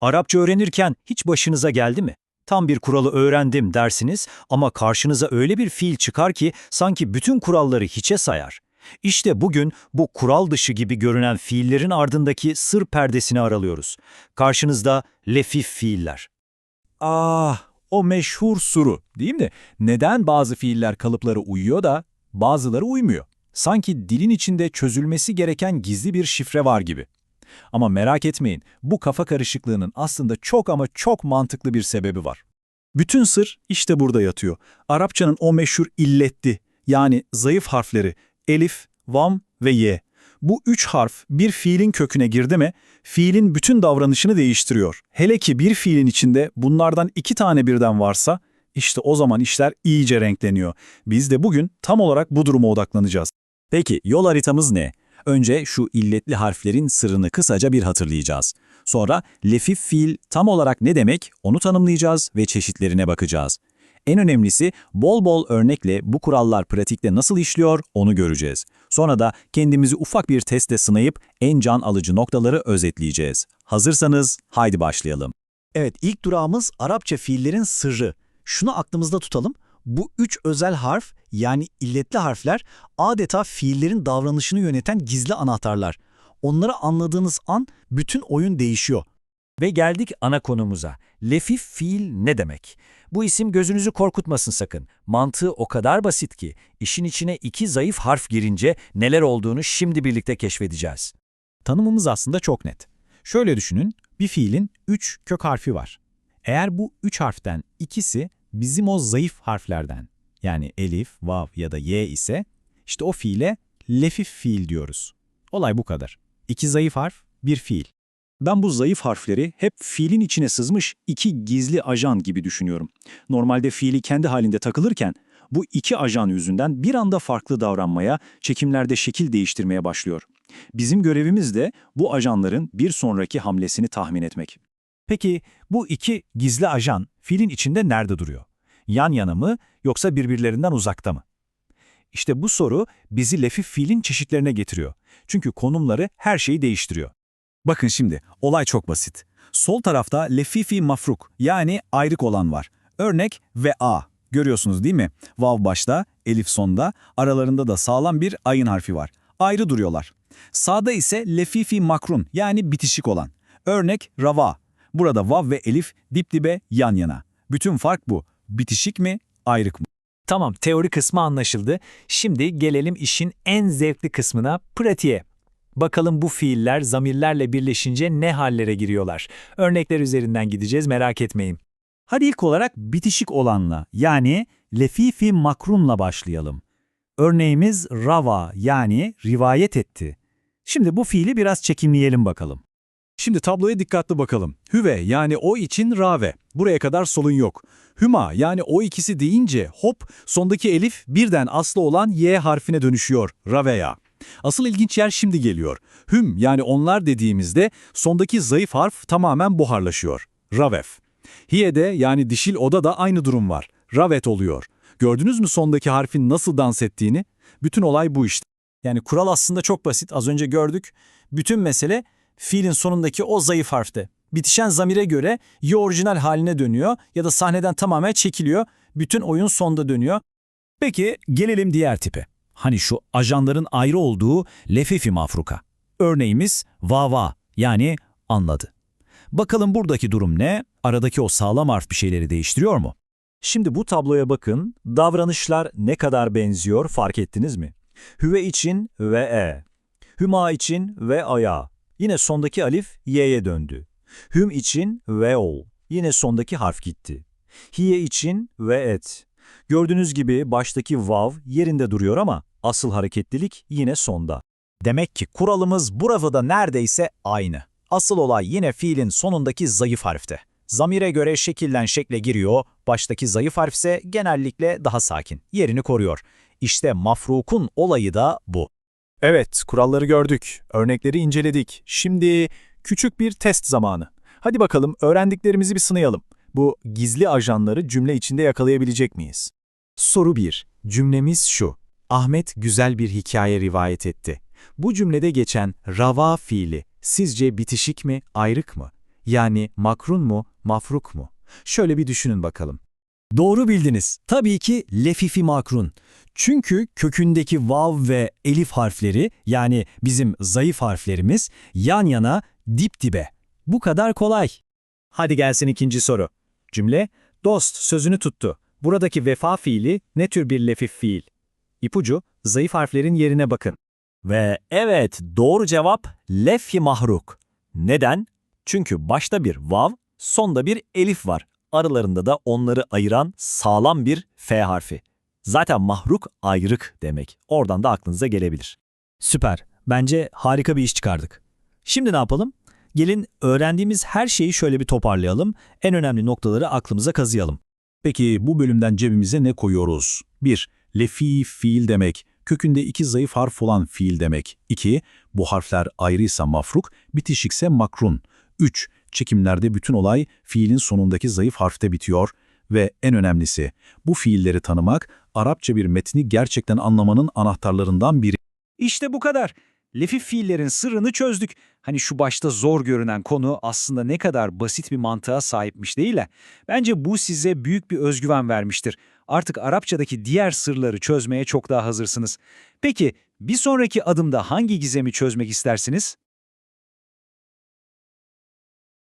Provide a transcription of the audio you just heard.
Arapça öğrenirken hiç başınıza geldi mi? Tam bir kuralı öğrendim dersiniz ama karşınıza öyle bir fiil çıkar ki sanki bütün kuralları hiçe sayar. İşte bugün bu kural dışı gibi görünen fiillerin ardındaki sır perdesini aralıyoruz. Karşınızda lefif fiiller. Ah, o meşhur soru değil mi? Neden bazı fiiller kalıplara uyuyor da bazıları uymuyor? Sanki dilin içinde çözülmesi gereken gizli bir şifre var gibi. Ama merak etmeyin, bu kafa karışıklığının aslında çok ama çok mantıklı bir sebebi var. Bütün sır işte burada yatıyor. Arapçanın o meşhur illetli, yani zayıf harfleri elif, vam ve ye. Bu üç harf bir fiilin köküne girdi mi, fiilin bütün davranışını değiştiriyor. Hele ki bir fiilin içinde bunlardan iki tane birden varsa, işte o zaman işler iyice renkleniyor. Biz de bugün tam olarak bu duruma odaklanacağız. Peki yol haritamız ne? Önce şu illetli harflerin sırrını kısaca bir hatırlayacağız. Sonra lefif fiil tam olarak ne demek onu tanımlayacağız ve çeşitlerine bakacağız. En önemlisi bol bol örnekle bu kurallar pratikte nasıl işliyor onu göreceğiz. Sonra da kendimizi ufak bir testle sınayıp en can alıcı noktaları özetleyeceğiz. Hazırsanız haydi başlayalım. Evet, ilk durağımız Arapça fiillerin sırrı. Şunu aklımızda tutalım. Bu üç özel harf yani illetli harfler adeta fiillerin davranışını yöneten gizli anahtarlar. Onları anladığınız an bütün oyun değişiyor. Ve geldik ana konumuza. Lefif fiil ne demek? Bu isim gözünüzü korkutmasın sakın. Mantığı o kadar basit ki işin içine iki zayıf harf girince neler olduğunu şimdi birlikte keşfedeceğiz. Tanımımız aslında çok net. Şöyle düşünün, bir fiilin üç kök harfi var. Eğer bu üç harften ikisi bizim o zayıf harflerden, yani elif, vav ya da ye ise, işte o fiile lefif fiil diyoruz. Olay bu kadar. İki zayıf harf, bir fiil. Ben bu zayıf harfleri hep fiilin içine sızmış iki gizli ajan gibi düşünüyorum. Normalde fiili kendi halinde takılırken bu iki ajan yüzünden bir anda farklı davranmaya, çekimlerde şekil değiştirmeye başlıyor. Bizim görevimiz de bu ajanların bir sonraki hamlesini tahmin etmek. Peki bu iki gizli ajan fiilin içinde nerede duruyor? Yan yana mı yoksa birbirlerinden uzakta mı? İşte bu soru bizi lefif fiilin çeşitlerine getiriyor. Çünkü konumları her şeyi değiştiriyor. Bakın şimdi, olay çok basit. Sol tarafta lefifi mafruk yani ayrık olan var. Örnek ve a. Görüyorsunuz değil mi? Vav başta, elif sonda, aralarında da sağlam bir ayın harfi var. Ayrı duruyorlar. Sağda ise lefifi makrun yani bitişik olan. Örnek rava. Burada vav ve elif dip dibe yan yana. Bütün fark bu. Bitişik mi, ayrık mı? Tamam, teori kısmı anlaşıldı. Şimdi gelelim işin en zevkli kısmına, pratiğe. Bakalım bu fiiller zamirlerle birleşince ne hallere giriyorlar. Örnekler üzerinden gideceğiz, merak etmeyin. Hadi ilk olarak bitişik olanla yani lefifi makrunla başlayalım. Örneğimiz rava yani rivayet etti. Şimdi bu fiili biraz çekimleyelim bakalım. Şimdi tabloya dikkatli bakalım. Hüve yani o için rave. Buraya kadar sorun yok. Hüma yani o ikisi deyince hop sondaki elif birden aslı olan y harfine dönüşüyor. Raveya. Asıl ilginç yer şimdi geliyor. Hüm yani onlar dediğimizde sondaki zayıf harf tamamen buharlaşıyor. Ravef. Hiye'de yani dişil oda da aynı durum var. Ravet oluyor. Gördünüz mü sondaki harfin nasıl dans ettiğini? Bütün olay bu işte. Yani kural aslında çok basit. Az önce gördük. Bütün mesele fiilin sonundaki o zayıf harfte. Bitişen zamire göre ya orijinal haline dönüyor ya da sahneden tamamen çekiliyor. Bütün oyun sonda dönüyor. Peki gelelim diğer tipe. Hani şu ajanların ayrı olduğu lefefi mafruka. Örneğimiz vava yani anladı. Bakalım buradaki durum ne? Aradaki o sağlam harf bir şeyleri değiştiriyor mu? Şimdi bu tabloya bakın. Davranışlar ne kadar benziyor fark ettiniz mi? Hüve için ve e. Hüma için ve aya. Yine sondaki alif y'ye döndü. Hüm için ve ol. Yine sondaki harf gitti. Hiye için ve et. Gördüğünüz gibi baştaki vav yerinde duruyor ama asıl hareketlilik yine sonda. Demek ki kuralımız burada neredeyse aynı. Asıl olay yine fiilin sonundaki zayıf harfte. Zamire göre şekilden şekle giriyor, baştaki zayıf harf ise genellikle daha sakin, yerini koruyor. İşte mafrukun olayı da bu. Evet, kuralları gördük, örnekleri inceledik. Şimdi küçük bir test zamanı. Hadi bakalım öğrendiklerimizi bir sınayalım. Bu gizli ajanları cümle içinde yakalayabilecek miyiz? Soru 1. Cümlemiz şu. Ahmet güzel bir hikaye rivayet etti. Bu cümlede geçen rava fiili sizce bitişik mi, ayrık mı? Yani makrun mu, mafruk mu? Şöyle bir düşünün bakalım. Doğru bildiniz. Tabii ki lefifi makrun. Çünkü kökündeki vav ve elif harfleri yani bizim zayıf harflerimiz yan yana dip dibe. Bu kadar kolay. Hadi gelsin ikinci soru. Cümle, dost sözünü tuttu. Buradaki vefa fiili ne tür bir lefif fiil? İpucu, zayıf harflerin yerine bakın. Ve evet doğru cevap lefhi mahruk. Neden? Çünkü başta bir vav, sonda bir elif var. Aralarında da onları ayıran sağlam bir F harfi. Zaten mahruk ayrık demek. Oradan da aklınıza gelebilir. Süper. Bence harika bir iş çıkardık. Şimdi ne yapalım? Gelin öğrendiğimiz her şeyi şöyle bir toparlayalım. En önemli noktaları aklımıza kazıyalım. Peki bu bölümden cebimize ne koyuyoruz? 1. Lefi fiil demek. Kökünde iki zayıf harf olan fiil demek. 2. Bu harfler ayrıysa mafruk, bitişikse makrun. 3. Çekimlerde bütün olay fiilin sonundaki zayıf harfte bitiyor. Ve en önemlisi, bu fiilleri tanımak, Arapça bir metni gerçekten anlamanın anahtarlarından biri. İşte bu kadar. Lefif fiillerin sırrını çözdük. Hani şu başta zor görünen konu aslında ne kadar basit bir mantığa sahipmiş değil mi? Bence bu size büyük bir özgüven vermiştir. Artık Arapçadaki diğer sırları çözmeye çok daha hazırsınız. Peki bir sonraki adımda hangi gizemi çözmek istersiniz?